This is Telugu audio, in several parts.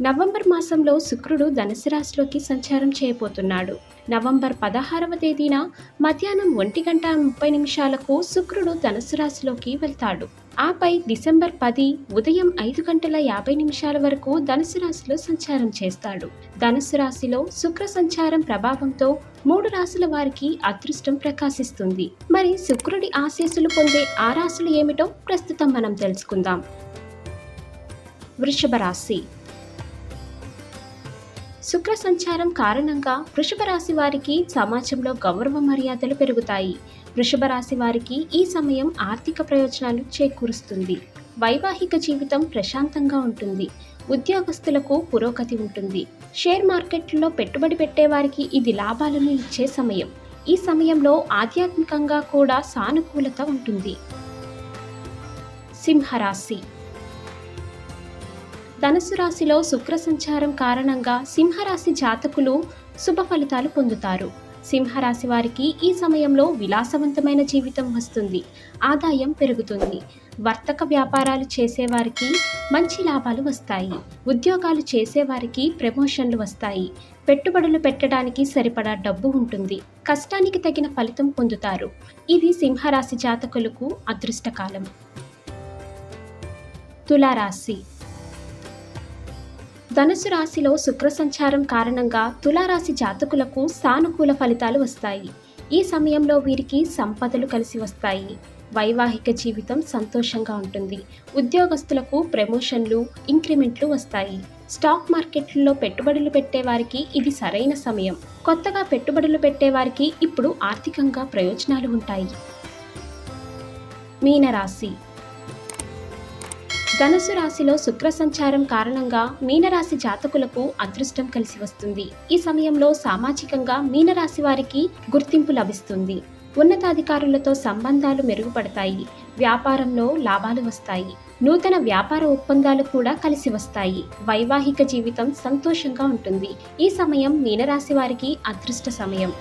నవంబర్ మాసంలో శుక్రుడు ధనుసు రాశిలోకి సంచారం చేయబోతున్నాడు. నవంబర్ పదహారవ తేదీన మధ్యాహ్నం ఒంటి గంట ముప్పై నిమిషాలకు శుక్రుడు ధనుసు రాశిలోకి వెళ్తాడు. ఆపై డిసెంబర్ పది ఉదయం ఐదు గంటల యాభై నిమిషాల వరకు ధనుసు రాశిలో సంచారం చేస్తాడు. ధనుసు రాశిలో శుక్ర సంచారం ప్రభావంతో మూడు రాశుల వారికి అదృష్టం ప్రకాశిస్తుంది. మరి శుక్రుడి ఆశీస్సులు పొందే ఆ రాశులు ఏమిటో ప్రస్తుతం మనం తెలుసుకుందాం. వృషభ రాశి శుక్ర సంచారం కారణంగా వృషభ రాశి వారికి సమాజంలో గౌరవ మర్యాదలు పెరుగుతాయి. వృషభ రాశి వారికి ఈ సమయం ఆర్థిక ప్రయోజనాలు చేకూరుస్తుంది. వైవాహిక జీవితం ప్రశాంతంగా ఉంటుంది. ఉద్యోగస్తులకు పురోగతి ఉంటుంది. షేర్ మార్కెట్లో పెట్టుబడి పెట్టే వారికి ఇది లాభాలను ఇచ్చే సమయం. ఈ సమయంలో ఆధ్యాత్మికంగా కూడా సానుకూలత ఉంటుంది. సింహరాశి ధనుసు రాశిలో శుక్ర సంచారం కారణంగా సింహరాశి జాతకులు శుభ ఫలితాలు పొందుతారు. సింహరాశి వారికి ఈ సమయంలో విలాసవంతమైన జీవితం వస్తుంది. ఆదాయం పెరుగుతుంది. వర్తక వ్యాపారాలు చేసేవారికి మంచి లాభాలు వస్తాయి. ఉద్యోగాలు చేసేవారికి ప్రమోషన్లు వస్తాయి. పెట్టుబడులు పెట్టడానికి సరిపడా డబ్బు ఉంటుంది. కష్టానికి తగిన ఫలితం పొందుతారు. ఇది సింహరాశి జాతకులకు అదృష్టకాలం. తులారాశి ధనుసు రాశిలో శుక్ర సంచారం కారణంగా తులారాశి జాతకులకు సానుకూల ఫలితాలు వస్తాయి. ఈ సమయంలో వీరికి సంపదలు కలిసి వస్తాయి. వైవాహిక జీవితం సంతోషంగా ఉంటుంది. ఉద్యోగస్తులకు ప్రమోషన్లు ఇంక్రిమెంట్లు వస్తాయి. స్టాక్ మార్కెట్లలో పెట్టుబడులు పెట్టేవారికి ఇది సరైన సమయం. కొత్తగా పెట్టుబడులు పెట్టేవారికి ఇప్పుడు ఆర్థికంగా ప్రయోజనాలు ఉంటాయి. మీనరాశి ధనుసు రాశిలో శుక్ర సంచారం కారణంగా మీనరాశి జాతకులకు అదృష్టం కలిసి వస్తుంది. ఈ సమయంలో సామాజికంగా మీనరాశి వారికి గుర్తింపు లభిస్తుంది. ఉన్నతాధికారులతో సంబంధాలు మెరుగుపడతాయి. వ్యాపారంలో లాభాలు వస్తాయి. నూతన వ్యాపార ఒప్పందాలు కూడా కలిసి వస్తాయి. వైవాహిక జీవితం సంతోషంగా ఉంటుంది. ఈ సమయం మీనరాశి వారికి అదృష్ట సమయం.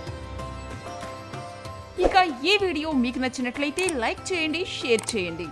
ఇక ఈ వీడియో మీకు నచ్చినట్లయితే లైక్ చేయండి షేర్ చేయండి.